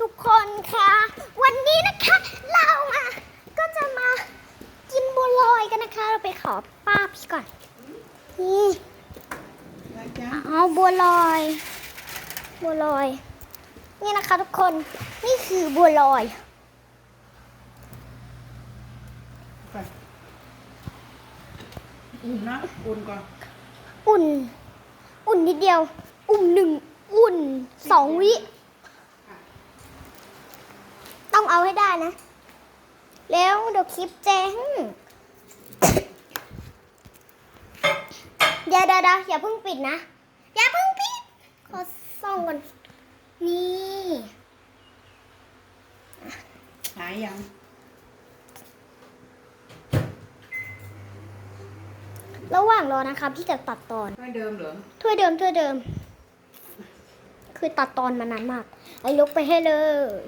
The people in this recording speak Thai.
ทุกคนคะวันนี้นะคะเรามาก็จะมากินบัวลอยกันนะคะ เราไปขอป้าพี่ก่อนนี่อะไรจ๊ะเอาบัวลอย บัวลอย นี่นะคะทุกคนนี่คือบัวลอยไปอุ่นนะอุ่นก่อนอุ่น อุ่นนิดเดียว อุ่นหนึ่งอุ่นสองวิ ต้องเอาให้ได้นะ แล้วเดี๋ยวคลิปแจ้งเดี๋ยวเดี๋ยวเดี๋ยวอย่าเพิ่งปิดนะ อย่าเพิ่งปิด ขอส่องก่อน นี่หายยัง ระหว่างรอนะคะพี่จะตัดตอนไม่เดิมเหรอถ้วยเดิมถ้วยเดิม คือตัดตอนมานานมาก ไอ้ยกไปให้เลย